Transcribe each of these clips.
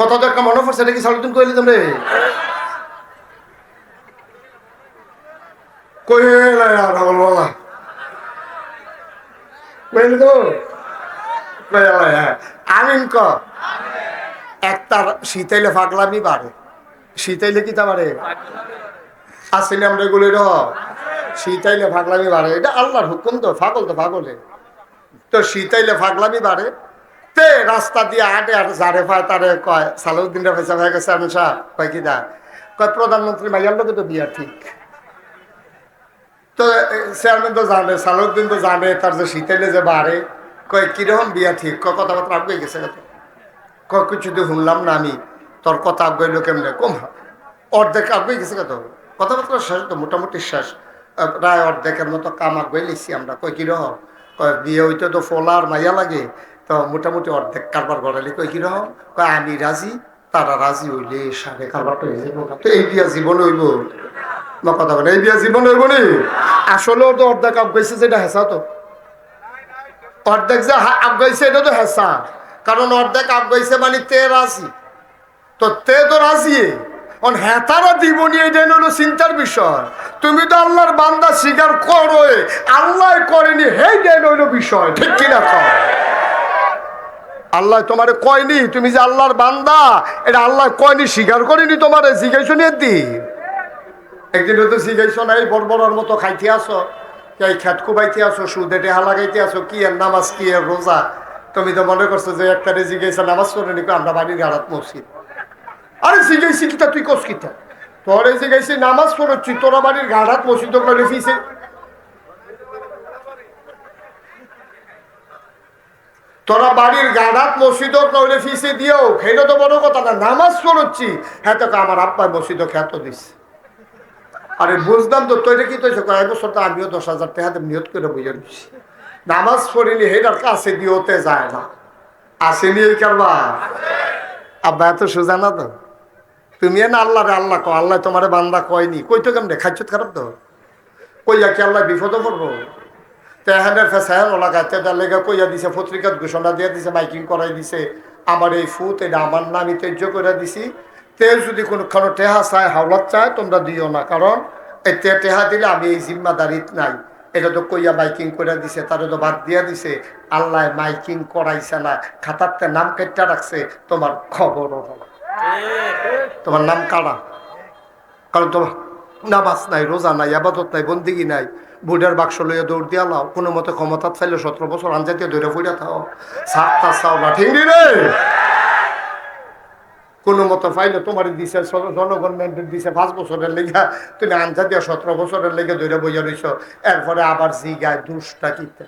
কথা তো একটা মনে পড়ছে নাকি সালুদ্দিন কইলি তোমরে কইলে ক। শীতাইলে ফাগলামি বাড়ে। কি তা বাড়ে? আমরা এগুলো শীতাইলে বাড়ে। এটা আল্লাহর হুকুম তো ফাগল তো তো শীতাইলে ফাগলামি বাড়ে। তে রাস্তা দিয়ে আটে আর যারে পায় তারে কয় সালাউদ্দিন পয়সা হয়ে গেছে আমি সাহ কয় কি দা? কয় প্রধানমন্ত্রী মাইয়ার লোকে তো বিয়া ঠিক। তো চেয়ারম্যান তো জানে, সালাউদ্দিন তো জানে, তার যে শীতাইলে যে বাড়ে, কয় কীরকম বিয়া ঠিক, কয় কথাবার্তা আগে গেছে কয় কিছু তো শুনলাম না আমি, তোর কথা আগাইল কেমনে? কম অর্ধেক আগে গেছে কত? কথাবার্তা শেষ তো, মোটামুটি শেষ। প্রায় অর্ধেকের মতো কাম আগে লিখছি আমরা, কয় কীরকম? কয় বিয়ে হইতে তো ফোলার মাইয়া লাগে মোটামুটি অর্ধেক কারবার করালি কয় কীরকম? আমি রাজি, তারা রাজি হইলে সাড়ে কারবারটা হয়ে তো এই বিয়া জীবন হইব। না কথা বলে, এই বিয়া জীবন হইব নি? আসলেও তো অর্ধেক আগাইছে যেটা হেসা তো। অর্ধেক যে এটা তো হেসা কারণ অর্ধেক মানে তে রাজি। তো তে তো রাজি। অন হেতারা দিবনি এটা হলো চিন্তার বিষয়। তুমি তো আল্লাহর বান্দা স্বীকার করো আল্লাহ করেনি হেই দেন হইল বিষয়। ঠিক কিনা আল্লাহ তোমারে কয়নি? তুমি যে আল্লাহর বান্দা, এটা আল্লাহ কয়নি? স্বীকার করেনি তোমার, জিজ্ঞাসা নিয়ে দিন একদিন তো জিজ্ঞাসা নাই বড় বড়র মতো খাইতে আসো এই খেত কুবাইতে আসো, সুদে টেহা লাগাইতে আসো, কি এর নামাজ, কি এর রোজা? তুমি তো মনে করছ যে একটা জিজ্ঞাসা, নামাজ পড়ে নিকো, আমরা বাড়ির গাড়াত মসজিদ। আরে জিজ্ঞাসি কিতা, তুই কস কিতা? তোরে জিজ্ঞাসি, নামাজ পড়ছি, তোরা বাড়ির গাড়াত মসজিদ করে ফিসে তোরা বাড়ির গাড়াত মসজিদ নইলে ফিসে দিও সেটা তো বড় কথা না, নামাজ পড়ছি হ্যাঁ তো আমার আব্বাই মসজিদ খ্যাত দিচ্ছে আরে বুঝলাম তো তৈরি কি তৈরি কয়েক বছর তো আমিও দশ হাজার টাকা নিয়ত করে বুঝে নিচ্ছি নামাজ পড়িনি হেটার কাছে দিওতে যায় না। আসেনি এই কারবা আব্বা, এত সোজা না তো? তুমি না আল্লাহ রে আল্লাহ কো আল্লাহ তোমার বান্দা কয়নি। কই তো কেমনে খাইছত খারাপ তো? কইয়া কি আল্লাহ বিপদে পড়ব? তেহানের ফেসাহেন ওলাকায় তেদার লেগে কইয়া দিছে, পত্রিকাত ঘোষণা দিয়ে দিছে, মাইকিং করাই দিছে। আমার এই ফুত এটা আমার নামই তেজ্য করে দিছি। তে যদি কোনোখানো টেহা চায়, হাওলাত চায়, তোমরা দিও না। কারণ এই তে টেহা দিলে আমি এই জিম্মাদারিত নাই। এটা তো কইয়া মাইকিং করে দিছে, তারে তো বাদ দিয়া দিছে। আল্লাহ মাইকিং করাইছে না খাতারতে নাম কেটটা রাখছে, তোমার খবরও হবে তোমার নাম কারা কারণ তোমার নামাজ নাই, রোজা নাই, আবাদত নাই, বন্দিগি নাই। বুডার বাক্স লইয়া দৌড় দিয়া লাও। কোনো মতে ক্ষমতা চাইলে সতেরো বছর আনজাতীয় দৌড়ে ফুড়া থাও। সাতটা চাও না ঠিক রে! কোনো মতো পাইলে তোমার দিছে জনগণমেন্টের দিছে পাঁচ বছরের লেগা। তুমি আনজাতীয় সতেরো বছরের লেগে দৌড়ে বইয়া রইছ। এরপরে আবার জিগায় দুষ্টা কিতে।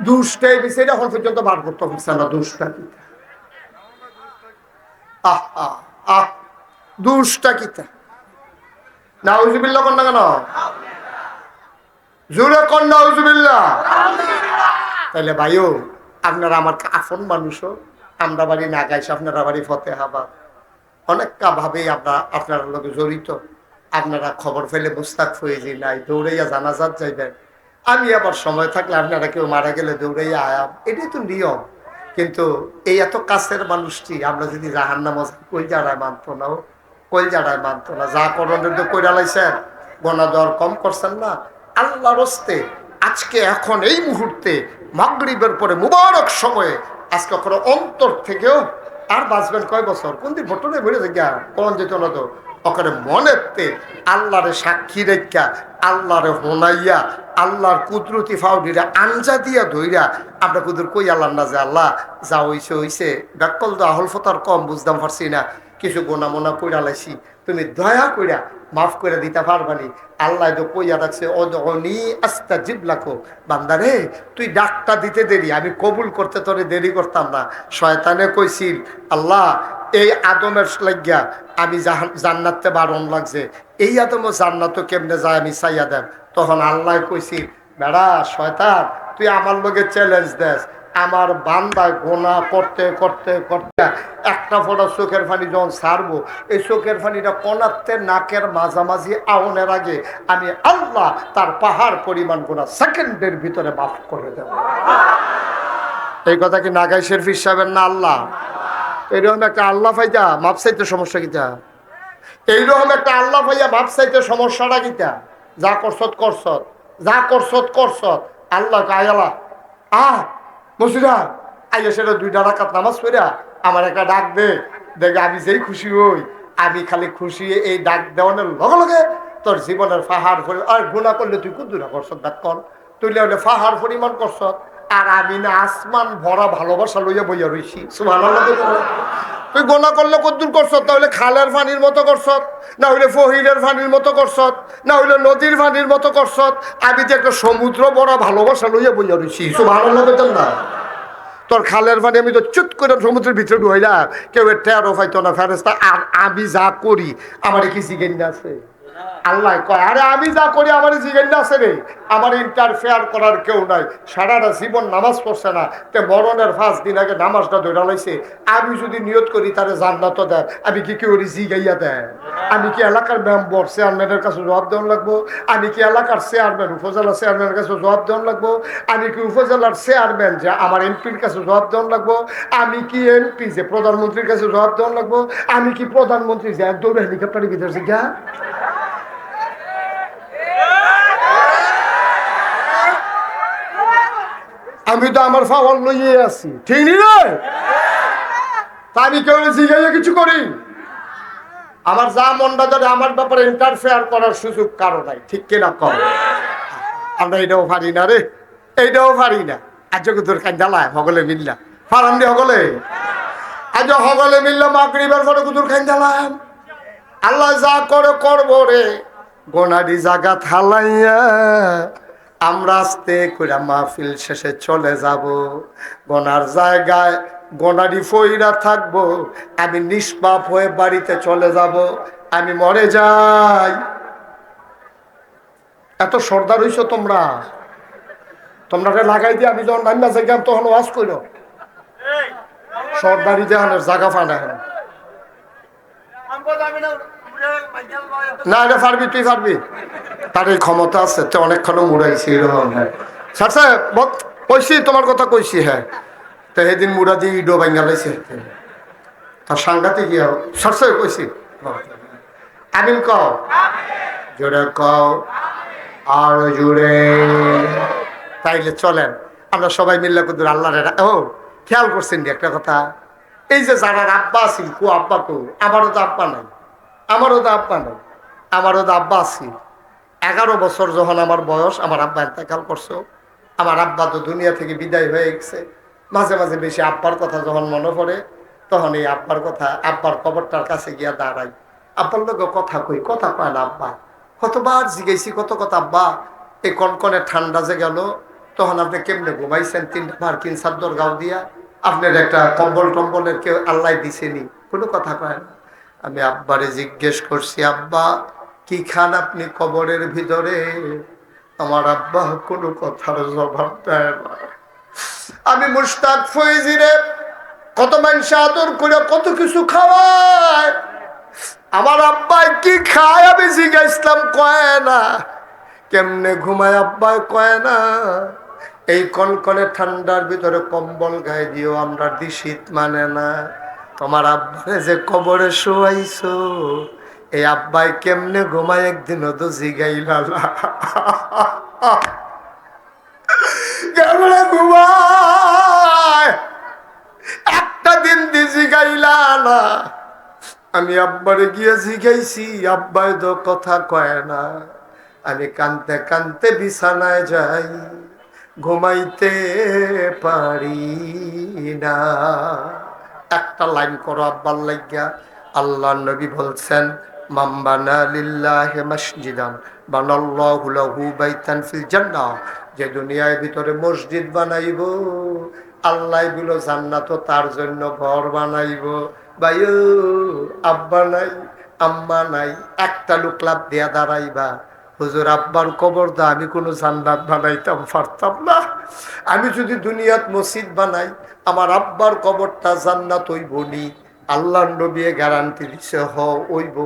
দুষ্টাই দিছে এখন পর্যন্ত বার করতে পারছে না দুষ্টা কিতে। আহ আহ। দুষ্টা কিতা? নাউজুবিল্লাহ কন্যা কেন? জুড়ে তাহলে ভাইও, আপনারা আমার আমরা বাড়ি না গাইছে, আপনারা বাড়ি ফতে অনেকটা ভাবে আমরা আপনার লোক জড়িত। আপনারা খবর ফেলে মুস্তাক হয়ে যে নাই, দৌড়াইয়া জানাজাত যাইবেন। আমি আবার সময় থাকলে আপনারা কেউ মারা গেলে দৌড়াইয়া আয়াম। এটাই তো নিয়ম। কিন্তু এই এত কাছের মানুষটি, আমরা যদি জাহান নামাজ কই যারায় মানতো না কই যারায় মানতো না। যা করণের তো কইরা লাইছেন, গোনা দর কম করছেন না। আল্লাহ রস্তে আজকে, এখন, এই মুহূর্তে, মাগরিবের পরে মুবারক সময়ে, আজকে কোনো অন্তর থেকেও আর বাঁচবেন কয় বছর? কোন দিন ভোটনে বেড়ে গিয়া, কোন যেত না তো? ওখানে মনেতে আল্লাহরে সাক্ষী রেখা, আল্লাহরে হোনাইয়া, আল্লাহর কুদরতি ফাউডিরা আঞ্জা দিয়া ধইরা, আমরা কুদুর কই আল্লাহ না যে আল্লাহ, যা হইছে হইছে। ব্যাকল তো আহল ফতার কম, বুঝতাম পারছি না। কিছু গোনা মোনা কইরা লাইছি। তুমি দয়া কইরা মাফ করে দিতে পারবানি। আল্লাহ তো কইয়া রাখছে অনি আস্তা জিব লাখো। বান্দারে, তুই ডাকটা দিতে দেরি, আমি কবুল করতে তোরে দেরি করতাম না। শয়তানে কইছিল, আল্লাহ, এই আদমের লাগিয়া আমি জান্নাতে বারণ লাগছে। এই আদমও জান্নাতও কেমনে যায় আমি চাইয়া দেন তখন আল্লাহ কইছি বেড়া, শয়তান, তুই আমার লগে চ্যালেঞ্জ দেস। আমার বান্দা গোনা করতে করতে করতে একটা ফোটা চোখের পানি যখন ছাড়বো এই চোখের পানিটা কনাতে নাকের মাঝামাঝি, আউনের আগে আমি আল্লাহ তার পাহাড় পরিমাণ গোনা সেকেন্ডের ভিতরে মাফ করে দেব। এই কথা কি নাগাইশের ফির সাহেবের না আল্লাহ? এইরকম একটা আল্লাহ ফাইজা মাপ চাইতে সমস্যা কিটা এইরকম একটা আল্লাহ ভাইয়া ভাব চাইতে সমস্যাটা কিটা যা করছত করছত, যা করছত করছত, আল্লাহ কায়ালা আহ মসুরা আইয়া সেটা দুইটা রাখাত নামাজ পড়া আমার একটা ডাক দে। দেখে আমি যেই খুশি হই, আমি খালি খুশি এই ডাক দেওয়ানোর লগে লগে তোর জীবনের ফাহার পরি আর গুণা করলে তুই কোন করছ ডাক কর তুই হলে ফাহার পরিমাণ করছ। আর আমি না আসমান ভরা ভালোবাসা লইয়া বইয়া রইছি। সুবহানাল্লাহ। তুই গোনা করলে কদ্দুর করছ তাহলে খালের পানির মতো করছ না হইলে ফহিরের পানির মতো করছ না হইলে নদীর পানির মতো করছ আমি যে একটা সমুদ্র বড় ভালোবাসা লইয়া বইয়া রইছি ভালো লাগতেন না। তোর খালের পানি আমি তো চুট করে সমুদ্রের ভিতরে ঢুকাইলাম, কেউ এর টেরো পাইতো না ফেরেস্তা আর আমি যা করি, আমার কি জিজ্ঞেস আছে? আল্লাহ কয়, আরে আমি যা করি আমার জিজ্ঞেস আছে রে আমার ইন্টারফেয়ার করার কেউ নাই। সারাটা জীবন নামাজ পড়ছে না। তে মরণের পাঁচ দিন আগে নামাজটা ধরে লাইছে। আমি যদি নিয়ত করি, তারে জান্নাত দেয়। আমি কি কেউ জিগাইয়া দেয়? আমি কি এলাকার মেম্বর, চেয়ারম্যানের কাছে জবাব দেওয়ান লাগবো? আমি কি এলাকার চেয়ারম্যান, উপজেলা চেয়ারম্যানের কাছে জবাব দেওয়ান লাগবো? আমি কি উপজেলার চেয়ারম্যান, যে আমার এমপির কাছে জবাব দেওয়ান লাগবো? আমি কি এমপি, যে প্রধানমন্ত্রীর কাছে জবাব দেওয়ান লাগবো? আমি কি প্রধানমন্ত্রী, যে দৌড়ে হেলিকপ্টারের ভিতরে জিজ্ঞা আমি তো আমার ফাওয়াল লইয়ে আছি। ঠিক নি আমি কেউ জিজ্ঞাসা কিছু করি? আমার যা মনটা ধরে আমার ব্যাপারে ইন্টারফেয়ার করার সুযোগ কারও নাই। ঠিক কিনা কর আমরা এটাও পারি না রে। এইটাও পারি না। আজ তোর কান্দালায় হগলে মিল্লা। ফারাম দি হগলে? আজ হগলে মিললাম মাগরিবের পরে কুতুর খাইন্দালাম আল্লাহ যা করে করব রে গোনাডি জাগা থালাইয়া আমরা আস্তে করে মাহফিল শেষে চলে যাব। গোনার জায়গায় গোনারি ফইরা থাকব। আমি নিষ্পাপ হয়ে বাড়িতে চলে যাব। আমি মরে যাই। এত সর্দার হইছ তোমরা। তোমরা লাগাই দিয়ে আমি যখন নান্না যাইলাম তখন ওয়াজ কইল সর্দারি দেহানের জায়গা ফানা না, এটা পারবি তুই পারবি তার এই ক্ষমতা আছে, তো অনেকক্ষণ মুড়াইছি হ্যাঁ। স্যার কইছি, তোমার কথা কইছি হ্যাঁ। তো সেদিন মুড়া দিয়ে ইডো তার সাংঘাতিক ইয়ে স্যার কইছি। আমিন কও। জোরে কও। আর জুড়ে তাইলে চলেন, আমরা সবাই মিল্লা কুদুর আল্লাহরে ও, খেয়াল করছেন একটা কথা? এই যে যারা আব্বা আছিল, কু আব্বা কু, আমারও তো আব্বা নাই। আমারও তো আব্বা নাই, আমারও তো আব্বা আছিল এগারো বছর যখন আমার বয়স, আমার আব্বা এতেকাল করছ। আমার আব্বা তো দুনিয়া থেকে বিদায় হয়ে গেছে। মাঝে মাঝে বেশি আব্বার কথা যখন মনে পড়ে, তখন এই আব্বার কথা, আব্বার কবরটার কাছে গিয়া দাঁড়াই। আব্বার লোক কথা কই, কথা কয় না আব্বা। কতবার জিগাইছি, কত কথা আব্বা। এই কনকনে ঠান্ডা যে গেল, তখন আপনি কেমনে ঘুমাইছেন? তিনটা মার্কিন চাদর গাও দিয়া আপনার একটা কম্বল টম্বলের কেউ আল্লাহ দিছেনি। কোনো কথা কয় না। আমি আব্বারে জিজ্ঞেস করছি, আব্বা, কি খান আপনি কবরের ভিতরে? আমার আব্বা কোনো কথার জবাব দেয় না। আমি মুস্তাক ফয়েজিরে কত মানুষ আদর করে কত কিছু খাওয়ায় আমার আব্বাই কি খায় আমি জিজ্ঞাসলাম, কয় না। কেমনে ঘুমায় আব্বাই কয় না। এই কনকনে ঠান্ডার ভিতরে কম্বল গায়ে দিও আমরা দি শীত মানে না। তোমার আব্বারে যে কবরে শোয়াইছো, এই আব্বাই কেমনে ঘুমায়? একদিনও তো জিগাইলা না। কেমনে ঘুমায়? একটা দিন দি জিগাইলা না। আমি আব্বারে গিয়ে জিগাইছি, আব্বাই তো কথা কয় না। আমি কানতে কানতে বিছানায় যাই, ঘুমাইতে পারি না। একটা লাইন করো আব্বার লাগিয়া আল্লাহ নবী বলছেন যে দুনিয়ার ভিতরে মসজিদ বানাইব, আল্লাহগুলো জান্নাত তার জন্য ঘর বানাইব। বাইও আব্বা নাই, আম্মা নাই, একটা লোক লাভ দিয়া দাঁড়াইবা। হুজুর, আব্বার কবর দা, আমি কোনো জান্নাত বানাইতাম, পারতাম না। আমি যদি দুনিয়াত মসজিদ বানাই, আমার আব্বার কবরটা জান্নাত হইব নি। আল্লাহ নবী গ্যারান্টি দিছে, হ ওইব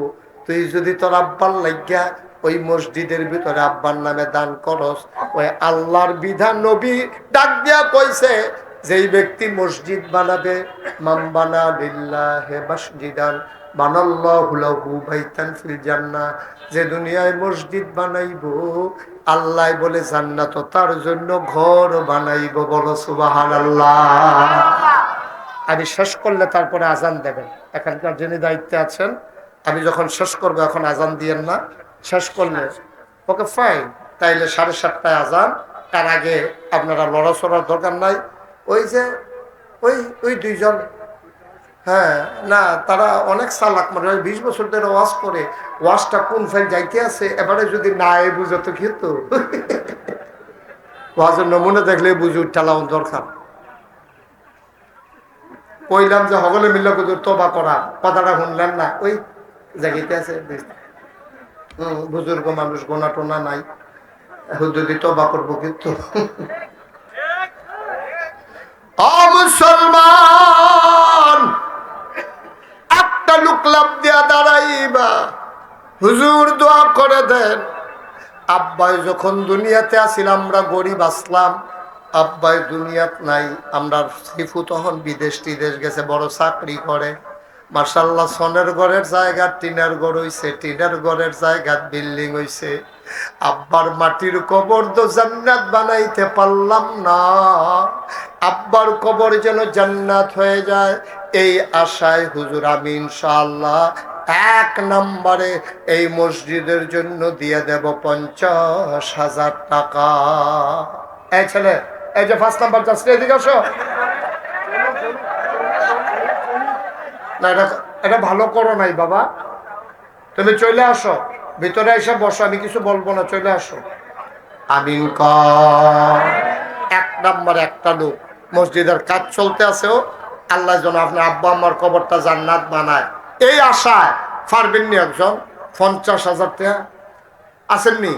তুই যদি তোর আব্বার লাগিয়া ওই মসজিদের ভিতরে আব্বার নামে দান করস, ওই আল্লাহর বিধান নবী ডাক দিয়া কইছে, যেই ব্যক্তি মসজিদ বানাবে মাম্বানা লিল্লাহে মসজিদান, বানাল্লাহু লাহু বাইতান ফিল জান্নাহ। যে দুনিয়ায় মসজিদ বানাইব আল্লাহ বলে জান্নাত তার জন্য ঘর বানাইব বলো সুবহানাল্লাহ। আমি শেষ করলে তারপরে আজান দেবেন। এখানকার যিনি দায়িত্বে আছেন, আমি যখন শেষ করব এখন আজান দিয়েন না, শেষ করলে। ওকে ফাইন তাইলে সাড়ে সাতটায় আজান। তার আগে আপনারা লড়াচড়ার দরকার নাই। ওই যে, ওই ওই দুইজন হ্যাঁ না তারা অনেক চালাক মানে ওই বিশ বছর ধরে ওয়াশ করে। ওয়াশটা কোন ফাইল যাইতে আছে এবারে যদি না এ বুঝে তো খেত ওয়াজের নমুনা দেখলে বুঝে উঠালাম দরকার। কইলাম যে সকলে মিলে কুদুর তোবা করা কথাটা শুনলেন না ওই জায়গাতে আছে বুজুর্গ মানুষ গোনা টোনা নাই এখন যদি তোবা করব কিন্তু। মুসলমান! লাভ দিয়া দাঁড়াইবা। হুজুর দোয়া করে দেন। আব্বাই, যখন দুনিয়াতে আসিল আমরা গরিব আসলাম। আব্বাই, দুনিয়াত নাই। আমরা শিফু তখন বিদেশ টিদেশ গেছে, বড় চাকরি করে। মার্শাল্লাহ সনের ঘরের জায়গা, টিনের ঘর হইছে, টিনের ঘরের জায়গা, বিল্ডিং হইছে। আব্বার মাটির কবর তো জান্নাত বানাইতে পারলাম না। আব্বার কবর যেন জান্নাত হয়ে যায়। এই আশায় হুজুর আমি ইনশাআল্লাহ এক নম্বরে এই মসজিদের জন্য দিয়ে দেব পঞ্চাশ হাজার টাকা। এই ছেলে, এই যে ফার্স্ট নাম্বার যাচ্ছে, এদিকে আসো। না, এটা এটা ভালো করো নাই বাবা। তুমি চলে আসো, ভিতরে এসে বসো, আমি কিছু বলব না, চলে আসো। কর। এক নম্বর একটা লোক, মসজিদের কাজ চলতে আছেও আল্লাহ যেন আপনার আব্বা আম্মার কবরটা জান্নাত বানায়। এই আশায় পারবেননি একজন? পঞ্চাশ হাজার টাকা। আসেননি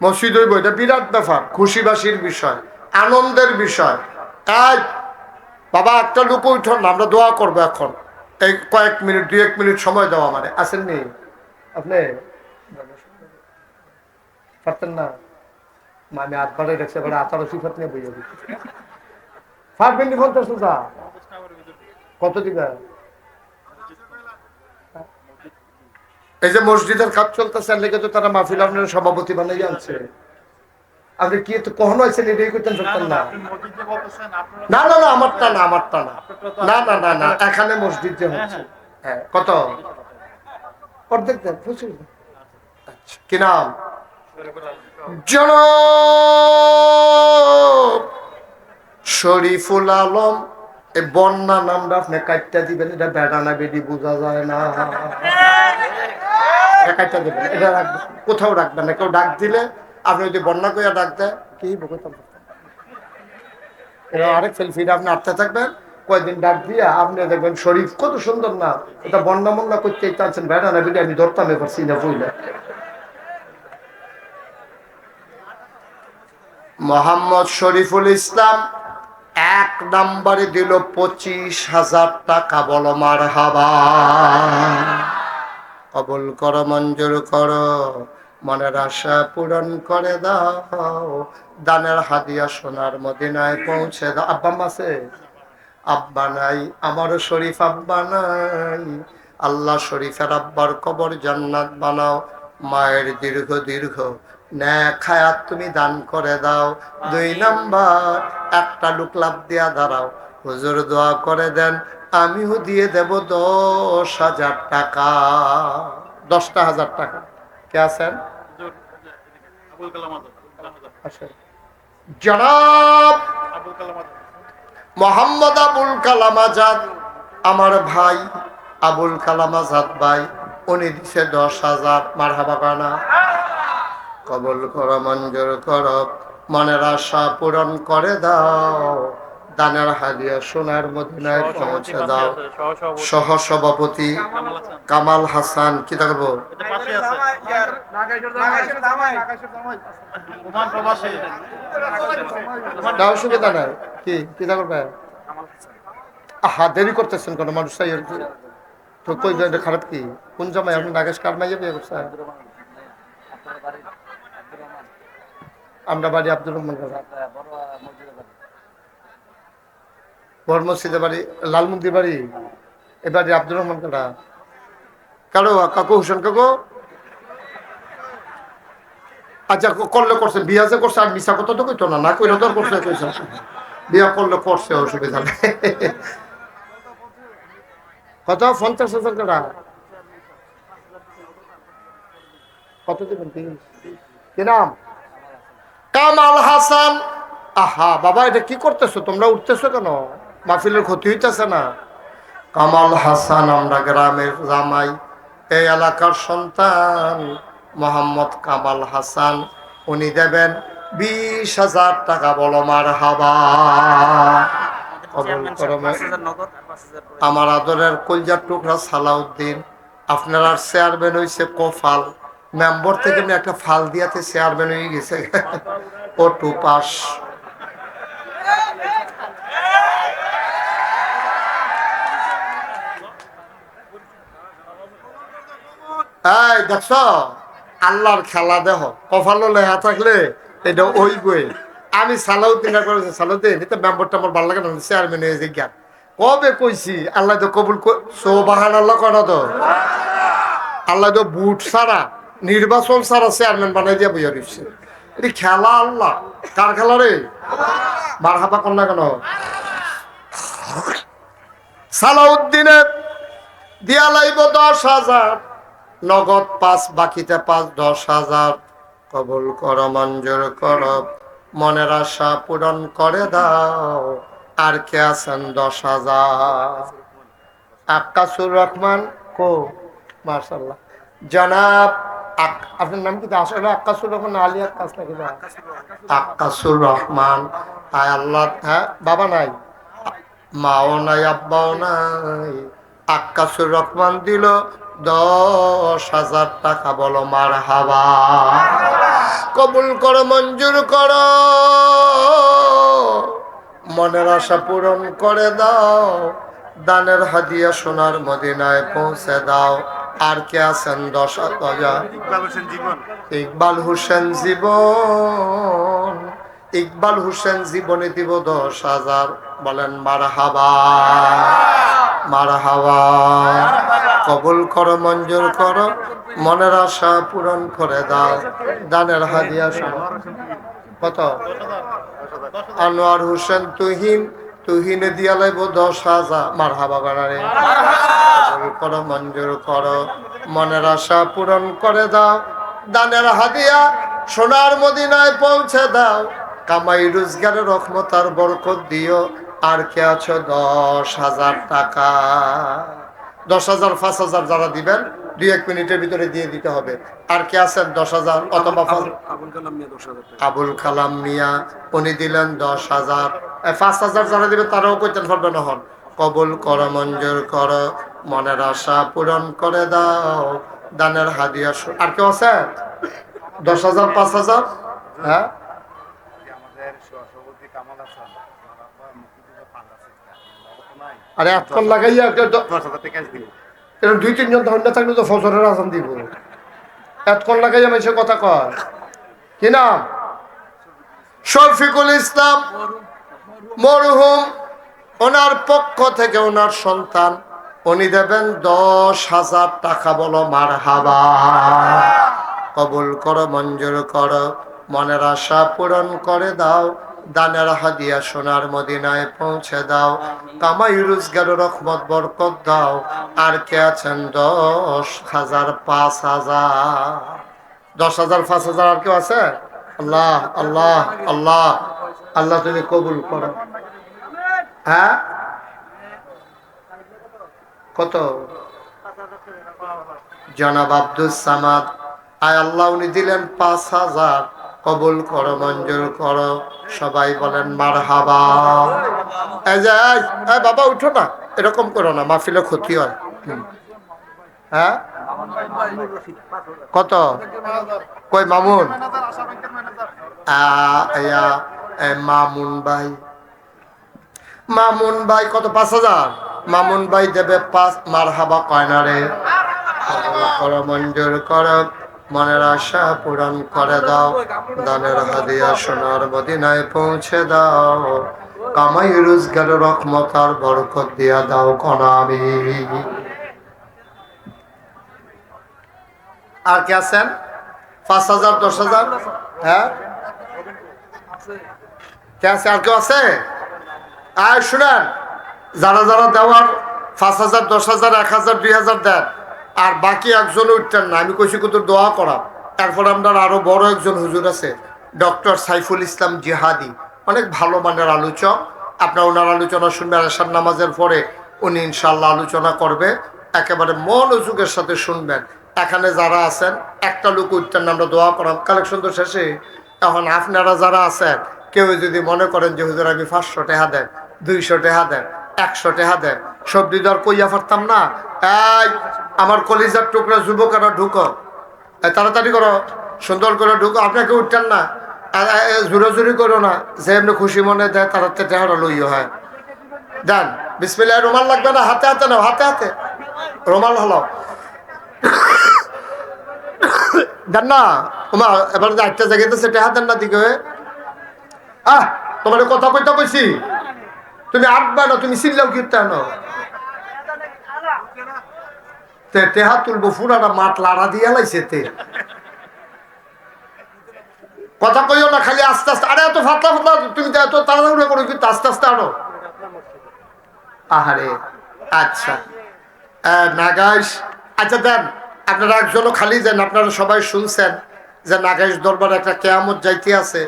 মসজিদ হইব এটা বিরাট ব্যাপার খুশিবাসীর বিষয় আনন্দের বিষয়। তাই বাবা একটা লোক উঠন আমরা দোয়া করব এখন। এই কয়েক মিনিট দুই এক মিনিট সময় দেওয়া মানে আসেননি আপনি? পারতেন না? মা, আমি আটবারে রেখেছি এবারে আতারো সিফাত নিয়ে বইয়ে দিচ্ছি। পারবেন নি পঞ্চাশ হাজার? কত এই যে মসজিদের কাজ চলতেছে লেগে তো তারা মাহফিল আপনার সভাপতি বানাই আনছে। আপনি কি কখনো আছেন এটাই করতেন পারতেন না। না না না না না। না না না না এখানে মসজিদ যে হচ্ছে। হ্যাঁ কত? অর্ধেক দেন প্রচুর। আচ্ছা, কি নাম? জনাব শরীফুল আলম এই বন্যা নামটা আপনি কাটটা দিবেন, এটা বেড়া না বোঝা যায় না। কাটটা দিবেন, এটা রাখবেন, কোথাও রাখবেন না। কেউ ডাক দিলে, আপনি যদি বন্যা কইয়া ডাক কি আরেক আপনি আটতে থাকবেন, কয়েকদিন ডাক দিয়া আপনি দেখবেন শরীফ কত সুন্দর না। এটা বন্যা মন্যা করতে চাচ্ছেন বেড়া বেডি, আমি ধরতাম এবার সিনে ফুইলে মোহাম্মদ শরীফুল ইসলাম এক নম্বরে দিল পঁচিশ হাজার টাকা, বল মার হাবা। কবল কর, মঞ্জুর কর, মনের আশা পূরণ করে দাও। দানের হাদিয়া সোনার মদিনায় পৌঁছে দাও। আব্বা মাসে আব্বা নাই আমারও শরীফ আব্বা নাই। আল্লাহ শরীফের আব্বার কবর জান্নাত বানাও। মায়ের দীর্ঘ দীর্ঘ খায়াত তুমি দান করে দাও। দুই নাম্বার, একটা লুক লাভ দিয়া দাঁড়াও। হুজুর দোয়া করে দেন, আমিও দিয়ে দেব দশ হাজার টাকা। দশটা হাজার টাকা। কে আছেন? জনাব মোহাম্মদ আবুল কালাম আজাদ, আমার ভাই, আবুল কালাম আজাদ ভাই। উনি দিছে দশ হাজার মার হাবা কানা। কবল কর মঞ্জুর কর মনের আশা পূরণ করে দাও। দানের হাদিয়া সোনার মদিনায় পৌঁছে দাও। সহ সভাপতি কামাল হাসান কি থাকব নাই। কি কি থাকবে আহা দেরি করতেছেন কোন মানুষ খারাপ কি? কোন জামাই আপনি নাগেশ কার মাইয়া বিয়ে করছে আমরা বাড়ি আব্দুর রহমান। বড় মসজিদের বাড়ি, লালমন্দির বাড়ি? এ বাড়ি আব্দুর রহমান কাটা কারও কাকু হোসেন কাকু? আচ্ছা করলে করছে, বিয়া যে করছে, আর মিশা কথা তো কইতো না না কইলে তো করছে, কইছে। বিয়া করলে করছে, অসুবিধা নেই। কত? পঞ্চাশ হাজার টাকা। কত দেবেন? কি নাম? কামাল হাসান। আহা, বাবা, এটা কি করতেছো? তোমরা উঠতেছো কেন? মাহফিলের ক্ষতি হইতেছে না। কামাল হাসান, আমরা গ্রামের জামাই। এই এলাকার সন্তান মোহাম্মদ কামাল হাসান। উনি দেবেন বিশ হাজার টাকা বলো মার হাবা। কবুল আমার আদরের কলজার টুকরা সালাউদ্দিন আপনার চেয়ারম্যান হয়েছে কফাল মেম্বার থেকে আমি একটা ফাল দিয়াতে চেয়ারম্যান হয়ে গেছে। ও টু পাস এই দেখছ? আল্লাহর খেলা দেহ। কপালও লেহা থাকলে এটা ওই বই আমি সালাউদ্দিন সালাউদ্দিন এটা মেম্বারটা আমার ভালো লাগে না চেয়ারম্যান হয়ে যে জ্ঞান কবে কইছি, আল্লাহ তো কবুল সৌবাহান আল্লাহ করা তো? আল্লাহ তো বুট ছাড়া, নির্বাচন ছাড়া চেয়ারম্যান বানাই দিয়া বইয়া দিচ্ছে এটি খেলা আল্লাহ। কার খেলা রে? মার হাবা কন্যা কেন? সালাউদ্দিনের দিয়া লাইব দশ হাজার, নগদ পাঁচ বাকিতে পাঁচ, দশ হাজার। কবুল কর, মঞ্জুর কর। মনের আশা পূরণ করে দাও। আর কে আছেন দশ হাজার? আকাশুর রহমান কো? মার্শাল্লাহ জনাব আপনার নাম কি? আসলে আকাশুর রহমান, আলী আকাশ নাকি না? আকাশুর রহমান। আল্লাহ হ্যাঁ বাবা নাই? মাও নাই, আব্বাও নাই। আকাশুর রহমান দিল দশ হাজার টাকা, বলো মার হাবা কবুল করো মঞ্জুর করো। মনের আশা পূরণ করে দাও। দানের হাদিয়া সোনার মদিনায় পৌঁছে দাও। আর কে আছেন দশ হাজার? ইকবাল হোসেন জীবন। ইকবাল হোসেন জীবন। দিব দশ হাজার। বলেন মার হাবা মার হাওয়া কবুল করো, মঞ্জুর করো, মনের আশা পূরণ করে দাও। দানের হাদিয়া কত? আনোয়ার হোসেন তুহিন, তুহিনে দিয়া লাইব দশ হাজার। মার হাবা বানারে। কবুল করো, মঞ্জুর করো, মনের আশা পূরণ করে দাও। দানের হাদিয়া সোনার মদিনায় পৌঁছে দাও। কামাই রোজগারের রহমত আর বরকত দিও। আর কে আছো দশ হাজার টাকা? দশ হাজার পাঁচ হাজার যারা দিবেন দুই এক মিনিটের ভিতরে দিয়ে দিতে হবে। আর কে আছেন? দশ হাজার অথবা আবুল কালাম মিয়া উনি দিলেন দশ হাজার। পাঁচ হাজার যারা দিবে তারাও কইতেন পারবে না হন। কবুল কর মঞ্জুর কর মনের আশা পূরণ করে দাও দানের হাদিয়া আর কেউ আছে? দশ হাজার পাঁচ হাজার? হ্যাঁ আমাদের সভাপতি কামাল হাসান আমার আব্বা মুক্তিযুদ্ধ ফান্ড আছে নগদ নাই আরে এতক্ষণ লাগাইয়া দুই তিনজন ধন্য থাকলে তো ফসলের আসান দিব। এতক্ষণ লাগাইয়া মেসে কথা কয়। কি নাম? শফিকুল ইসলাম মরহুম ওনার পক্ষ থেকে ওনার সন্তান। উনি দেবেন দশ হাজার টাকা বলো মার হাবা কবুল করো মঞ্জুর করো মনের আশা পূরণ করে দাও। দানের হাদিয়া সোনার মদিনায় পৌঁছে দাও। কামাই রোজগার রহমত বরকত দাও। আর কে আছেন? দশ হাজার, পাঁচ হাজার। দশ হাজার, পাঁচ হাজার আর কেউ আছে? আল্লাহ আল্লাহ আল্লাহ। আল্লাহ তুমি কবুল করো। হ্যাঁ? কত? জনাব আব্দুল সামাদ। আয় আল্লাহ, উনি দিলেন পাঁচ হাজার। কবুল করো, মঞ্জুর করো। সবাই বলেন মার হাবা বাবা, উঠো না। এরকম করো না, মাহফিলে ক্ষতি হয়। হ্যাঁ? কত? কই, মামুন? মামুন ভাই। মামুন ভাই কত? পাঁচ হাজার। মামুন ভাই দেবে পাঁচ মার হাবা কয়না রে? করো, মঞ্জুর করো। মনের আশা পূরণ করে দাও। দানের হাদিয়া সোনার মদিনায় পৌঁছে দাও। কামাই রোজগারের রহমত আর বরকত দিয়া দাও কনা আমি আর কে আছেন? পাঁচ হাজার, দশ হাজার? হ্যাঁ? কে আছে? আর কেউ আছে? আর শুনেন। যারা যারা দেওয়ার পাঁচ হাজার, দশ হাজার, এক হাজার, দুই হাজার দেন। আর বাকি একজন উঠতেন না। আমি কইছি দোয়া করা? তারপর আপনার আরও বড় একজন হুজুর আছে, ডক্টর সাইফুল ইসলাম জিহাদি। অনেক ভালো মানের আলোচক। আপনার ওনার আলোচনা শুনবেন, আসার নামাজের পরে উনি ইনশাল্লাহ আলোচনা করবে। একেবারে মনোযোগের সাথে শুনবেন। এখানে যারা আছেন, একটা লোক উঠতেন আমরা দোয়া করাম কালেকশন তো শেষে। এখন আপনারা যারা আছেন, কেউ যদি মনে করেন যে, হুজুর, আমি পাঁচশো টাকা দেন, দুইশো টাকা দেন, একশো টাকা দেন সবজি দর কইয়া পারতাম না। এই, আমার কলিজার টুকরা যুবকেরা ঢুকো। তাড়াতাড়ি করো, সুন্দর করে ঢুকো। আপনাকে উঠতেন না। জুড়োজুরি করো না। যে এমনি খুশি মনে দেয়, তারা টেহারা লইও হয়। দেন, বিসমিল্লাহ, রুমাল লাগবে না? হাতে হাতে নাও, হাতে হাতে। রুমাল হলো দেন না তোমার এবার একটা জায়গাতে সেটা হাত দেন না দিকে আহ, তোমার কথা কইতা কইছি। তুমি আটবা না, তুমি চিল্লাও কীর্তা না তে টেহা তুলবো, ফুরাটা মাঠ লাড়া দিয়ে লাইছে তে। কথা কইও না, খালি আস্তে আস্তে, আরে এত ফাতলা ফাতলা, তুমি তো এত তাড়াহুড়ো করো কিন্তু আস্তে আস্তে আনো আহারে আচ্ছা। নাগাইশ আচ্ছা দেন, আপনারা একজনও খালি যান, আপনারা সবাই শুনছেন যে নাগাইশ দরবার একটা কেয়ামত যাইতে আছে।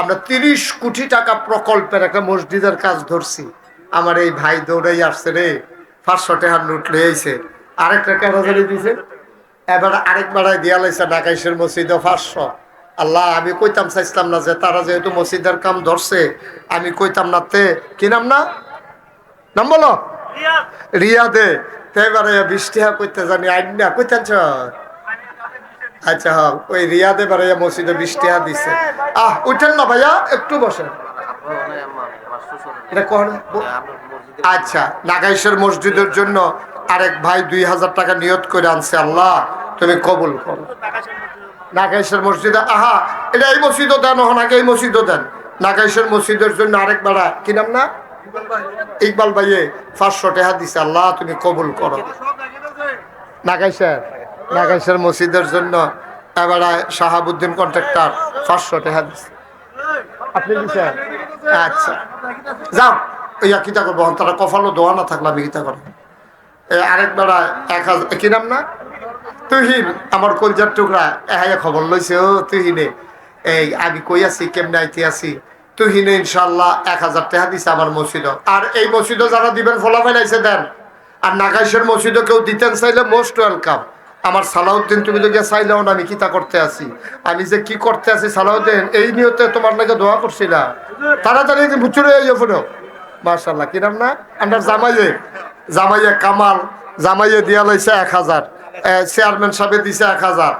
আমরা তিরিশ কোটি টাকা প্রকল্পের একটা মসজিদের কাজ ধরছি। আমার এই ভাই দৌড়াই আসছে রে, পাঁচশো টাকার নোট লইছে আরেকটা কেরাজারি দিছে? এবার আরেক বেড়ায় দিয়া লাইছে নাগাইশের মসজিদে পাঁচশো। আল্লাহ আমি কইতাম চাইছিলাম না যে তারা যেহেতু মসজিদের কাম ধরছে আমি কইতাম না তে কি নাম না? নাম বলো? রিয়াদে। এবারে বৃষ্টি হা করতে জানি আইন না কইতেন আচ্ছা হ্যাঁ ওই রিয়াদে বারে মসজিদে বৃষ্টি হা দিছে। আহ উঠেন না ভাইয়া একটু বসেন। এটা কখন আচ্ছা নাগাইশের মসজিদের জন্য আরেক ভাই দুই হাজার টাকা নিয়ত করে আনছে, আল্লাহ, তুমি কবুল করো। নাগাইশের মসজিদে, আহা, এটা এই মসজিদও দেন হন আগে এই মসজিদও দেন। নাগাইশের মসজিদের জন্য আরেক বেড়া, কি নাম না? ইকবাল ভাইয়ে, পাঁচশো টাকা দিছে, আল্লাহ, তুমি কবুল করো। নাগাইশের নাগাইশের মসজিদের জন্য এবারে শাহাবুদ্দিন কন্ট্রাক্টর পাঁচশো টাকা দিছে। আপনি আচ্ছা। যাও, ইয়া, কিতা করব? তারা কফালো দোয়া না থাকলে আমি কিতা করব? আরেক বেড়া এক হাজার কি নাম না? তুহিন, আমার কলজার টুকরা। হ্যাঁ খবর লইছে, ও তুহিনে। এই, আমি কই আছি, কেমনে আইতে আছি? তুহিনে ইনশাল্লাহ এক হাজার টাকা দিছে আমার মসজিদ আর এই মসজিদও যারা দিবেন ফলাফল আইসে দেন। আর নাগাইশের মসজিদও কেউ দিতেন চাইলে মোস্ট ওয়েলকাম। আমার সালাউদ্দিন, তুমি তো গিয়ে চাইলেও না, আমি কিতা করতে আছি? আমি যে কি করতে আছি সালাউদ্দিন, এই নিয়তে তোমার নাকি দোয়া করছি না তাড়াতাড়ি বুচুরে ইয়ে ফুটো। মার্শাল্লাহ কি নাম না? আমার জামাইয়ে। জামাইয়ে কামাল জামাইয়া দিয়া লাইছে এক হাজার। চেয়ারম্যান সাহেব দিছে এক হাজার।